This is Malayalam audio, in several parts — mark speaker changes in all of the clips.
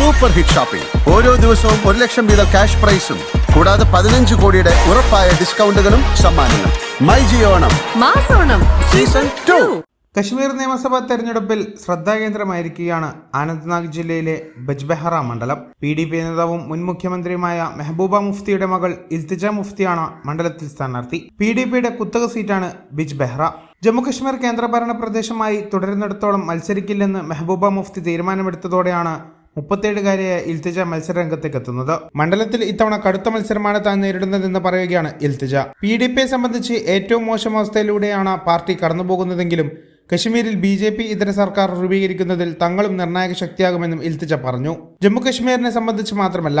Speaker 1: സൂപ്പർ ഹിറ്റ് ഷോപ്പിംഗ് ഓരോ ദിവസവും ഒരു ലക്ഷം വീതം ക്യാഷ് പ്രൈസും കൂടാതെ പതിനഞ്ച് കോടിയുടെ ഉറപ്പായ ഡിസ്കൗണ്ടുകളും സമ്മാനങ്ങളും. മൈ ജിയോണം
Speaker 2: മാസോണം
Speaker 1: സീസൺ ടു.
Speaker 3: കശ്മീർ നിയമസഭാ തെരഞ്ഞെടുപ്പിൽ ശ്രദ്ധാകേന്ദ്രമായിരിക്കുകയാണ് അനന്ത്നാഗ് ജില്ലയിലെ ബജ്ബെഹറ മണ്ഡലം. പി ഡി പി നേതാവും മുൻ മുഖ്യമന്ത്രിയുമായ മെഹബൂബ മുഫ്തിയുടെ മകൾ ഇൽത്തിജ മുഫ്തിയാണ് മണ്ഡലത്തിൽ സ്ഥാനാർത്ഥി. പി ഡി പിയുടെ കുത്തക സീറ്റാണ് ബിജ്ബെഹ്റ. ജമ്മുകശ്മീർ കേന്ദ്രഭരണ പ്രദേശമായി തുടരുന്നിടത്തോളം മത്സരിക്കില്ലെന്ന് മെഹബൂബ മുഫ്തി തീരുമാനമെടുത്തതോടെയാണ് മുപ്പത്തേഴുകാരിയായ ഇൽത്തിജ മത്സരരംഗത്തേക്ക് എത്തുന്നത് മണ്ഡലത്തിൽ ഇത്തവണ കടുത്ത മത്സരമാണ് താൻ നേരിടുന്നതെന്ന് പറയുകയാണ് ഇൽത്തിജ. പി ഡി പിയെ സംബന്ധിച്ച് ഏറ്റവും മോശം അവസ്ഥയിലൂടെയാണ് പാർട്ടി കടന്നുപോകുന്നതെങ്കിലും കശ്മീരിൽ ബി ജെ പി ഇതര സർക്കാർ രൂപീകരിക്കുന്നതിൽ തങ്ങളും നിർണായക ശക്തിയാകുമെന്നും ഇൽത്തിജ പറഞ്ഞു. ജമ്മുകശ്മീരിനെ സംബന്ധിച്ച് മാത്രമല്ല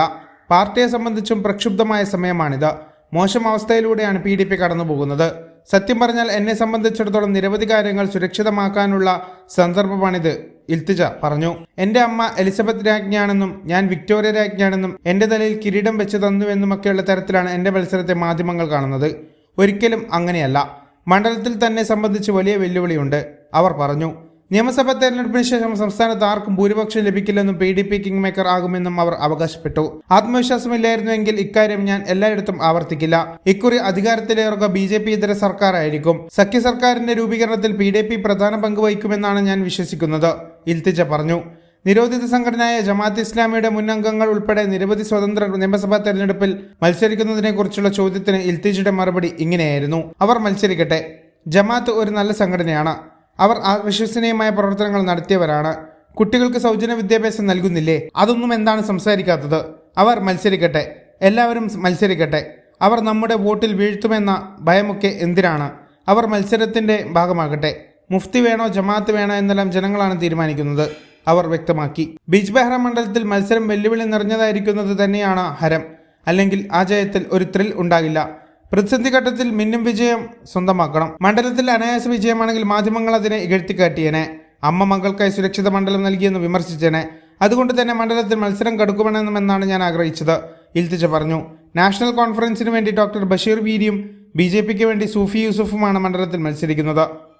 Speaker 3: പാർട്ടിയെ സംബന്ധിച്ചും പ്രക്ഷുബ്ധമായ സമയമാണിത്. മോശം അവസ്ഥയിലൂടെയാണ് പി ഡി പി കടന്നുപോകുന്നത്. സത്യം പറഞ്ഞാൽ എന്നെ സംബന്ധിച്ചിടത്തോളം നിരവധി കാര്യങ്ങൾ സുരക്ഷിതമാക്കാനുള്ള സന്ദർഭമാണിത്. ഇൽത്തിജ പറഞ്ഞു എന്റെ അമ്മ എലിസബത്ത് രാജ്ഞിയാണെന്നും ഞാൻ വിക്ടോറിയ രാജ്ഞിയാണെന്നും എന്റെ തലയിൽ കിരീടം വെച്ച് തന്നുവെന്നുമൊക്കെയുള്ള തരത്തിലാണ് എന്റെ മത്സരത്തെ മാധ്യമങ്ങൾ കാണുന്നത്. ഒരിക്കലും അങ്ങനെയല്ല. മണ്ഡലത്തിൽ തന്നെ സംബന്ധിച്ച് വലിയ വെല്ലുവിളിയുണ്ട് അവർ പറഞ്ഞു. നിയമസഭാ തെരഞ്ഞെടുപ്പിന് ശേഷം സംസ്ഥാനത്ത് ആർക്കും ഭൂരിപക്ഷം ലഭിക്കില്ലെന്നും P D P king maker ആകുമെന്നും അവർ അവകാശപ്പെട്ടു. ആത്മവിശ്വാസമില്ലായിരുന്നുവെങ്കിൽ ഇക്കാര്യം ഞാൻ എല്ലായിടത്തും ആവർത്തിക്കില്ല. ഇക്കുറി അധികാരത്തിലേറുക ബി ജെ പി ഇതര സർക്കാരായിരിക്കും. സഖ്യ സർക്കാരിന്റെ രൂപീകരണത്തിൽ പി ഡി പി പ്രധാന പങ്ക് വഹിക്കുമെന്നാണ് ഞാൻ വിശ്വസിക്കുന്നത്. ഇൽത്തിജ പറഞ്ഞു. നിരോധിത സംഘടനയായ ജമാഅത്ത് ഇസ്ലാമിയുടെ മുന്നംഗങ്ങൾ ഉൾപ്പെടെ നിരവധി സ്വതന്ത്ര നിയമസഭാ തെരഞ്ഞെടുപ്പിൽ മത്സരിക്കുന്നതിനെക്കുറിച്ചുള്ള ചോദ്യത്തിന് ഇൽത്തിജയുടെ മറുപടി ഇങ്ങനെയായിരുന്നു. അവർ മത്സരിക്കട്ടെ. ജമാഅത്ത് ഒരു നല്ല സംഘടനയാണ്. അവർ അവിശ്വസനീയമായ പ്രവർത്തനങ്ങൾ നടത്തിയവരാണ്. കുട്ടികൾക്ക് സൗജന്യ വിദ്യാഭ്യാസം നൽകുന്നില്ലേ? അതൊന്നും എന്താണ് സംസാരിക്കാത്തത്? അവർ മത്സരിക്കട്ടെ. എല്ലാവരും മത്സരിക്കട്ടെ. അവർ നമ്മുടെ വോട്ടിൽ വീഴ്ത്തുമെന്ന ഭയമൊക്കെ എന്തിനാണ്? അവർ മത്സരത്തിന്റെ ഭാഗമാകട്ടെ. മുഫ്തി വേണോ ജമാഅത്ത് വേണോ എന്നെല്ലാം ജനങ്ങളാണ് തീരുമാനിക്കുന്നത്. അവർ വ്യക്തമാക്കി. ബീച്ച് ബെഹ്റ മണ്ഡലത്തിൽ മത്സരം വെല്ലുവിളി നിറഞ്ഞതായിരിക്കുന്നത് തന്നെയാണ് ഹരം. അല്ലെങ്കിൽ ആ ജയത്തിൽ ഒരു ത്രിൽ ഉണ്ടാകില്ല. പ്രതിസന്ധി ഘട്ടത്തിൽ മിന്നും വിജയം സ്വന്തമാക്കണം. മണ്ഡലത്തിൽ അനായാസ വിജയമാണെങ്കിൽ മാധ്യമങ്ങൾ അതിനെ ഇകഴ്ത്തിക്കാട്ടിയേനെ. അമ്മ മകൾക്കായി സുരക്ഷിത മണ്ഡലം നൽകിയെന്ന് വിമർശിച്ചേനെ. അതുകൊണ്ട് തന്നെ മണ്ഡലത്തിൽ മത്സരം കടുക്കുമെന്നാണ് ഞാൻ ആഗ്രഹിച്ചത് ഇൽത്തിച്ച പറഞ്ഞു. നാഷണൽ കോൺഫറൻസിന് വേണ്ടി ഡോക്ടർ ബഷീർ വീരിയും ബി വേണ്ടി സൂഫി യൂസുഫുമാണ് മണ്ഡലത്തിൽ മത്സരിക്കുന്നത്.